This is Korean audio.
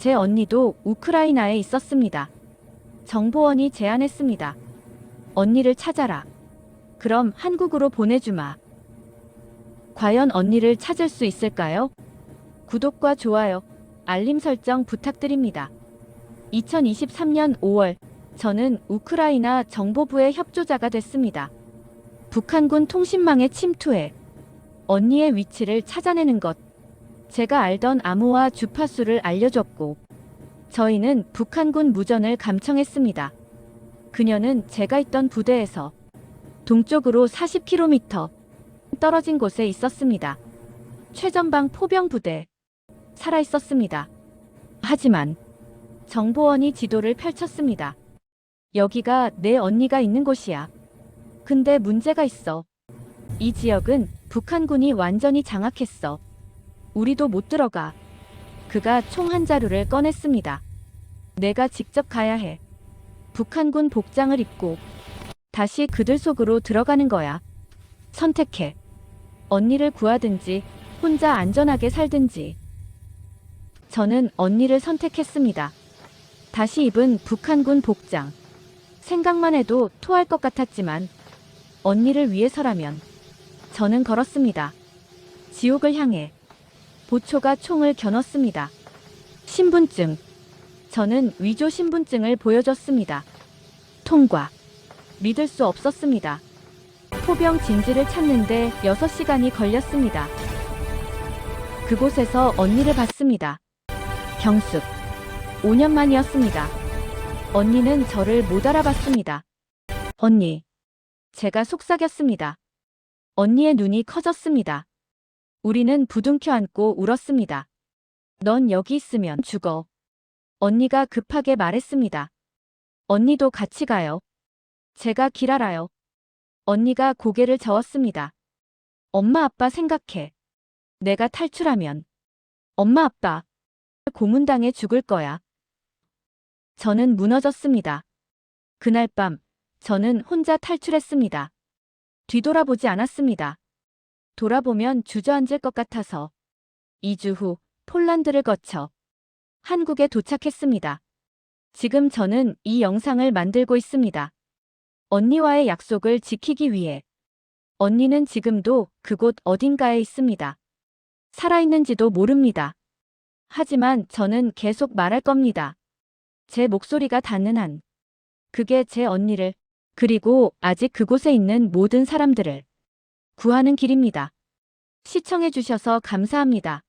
제 언니도 우크라이나에 있었습니다. 정보원이 제안했습니다. 언니를 찾아라. 그럼 한국으로 보내주마. 과연 언니를 찾을 수 있을까요? 구독과 좋아요, 알림 설정 부탁드립니다. 2023년 5월, 저는 우크라이나 정보부의 협조자가 됐습니다. 북한군 통신망에 침투해 언니의 위치를 찾아내는 것. 제가 알던 암호와 주파수를 알려줬고, 저희는 북한군 무전을 감청했습니다. 그녀는 제가 있던 부대에서 동쪽으로 40km 떨어진 곳에 있었습니다. 최전방 포병 부대. 살아 있었습니다. 하지만 정보원이 지도를 펼쳤습니다. 여기가 내 언니가 있는 곳이야. 근데 문제가 있어. 이 지역은 북한군이 완전히 장악했어. 우리도 못 들어가. 그가 총 한 자루를 꺼냈습니다. 내가 직접 가야 해. 북한군 복장을 입고 다시 그들 속으로 들어가는 거야. 선택해. 언니를 구하든지 혼자 안전하게 살든지. 저는 언니를 선택했습니다. 다시 입은 북한군 복장. 생각만 해도 토할 것 같았지만 언니를 위해서라면 저는 걸었습니다. 지옥을 향해 보초가 총을 겨눴습니다. 신분증. 저는 위조 신분증을 보여줬습니다. 통과. 믿을 수 없었습니다. 포병 진지를 찾는데 6시간이 걸렸습니다. 그곳에서 언니를 봤습니다. 경숙. 5년 만이었습니다. 언니는 저를 못 알아봤습니다. 언니. 제가 속삭였습니다. 언니의 눈이 커졌습니다. 우리는 부둥켜 안고 울었습니다. 넌 여기 있으면 죽어. 언니가 급하게 말했습니다. 언니도 같이 가요. 제가 길 알아요. 언니가 고개를 저었습니다. 엄마 아빠 생각해. 내가 탈출하면 엄마 아빠 고문당해 죽을 거야. 저는 무너졌습니다. 그날 밤 저는 혼자 탈출했습니다. 뒤돌아보지 않았습니다. 돌아보면 주저앉을 것 같아서 2주 후 폴란드를 거쳐 한국에 도착했습니다. 지금 저는 이 영상을 만들고 있습니다. 언니와의 약속을 지키기 위해 언니는 지금도 그곳 어딘가에 있습니다. 살아있는지도 모릅니다. 하지만 저는 계속 말할 겁니다. 제 목소리가 닿는 한. 그게 제 언니를, 그리고 아직 그곳에 있는 모든 사람들을 구하는 길입니다. 시청해주셔서 감사합니다.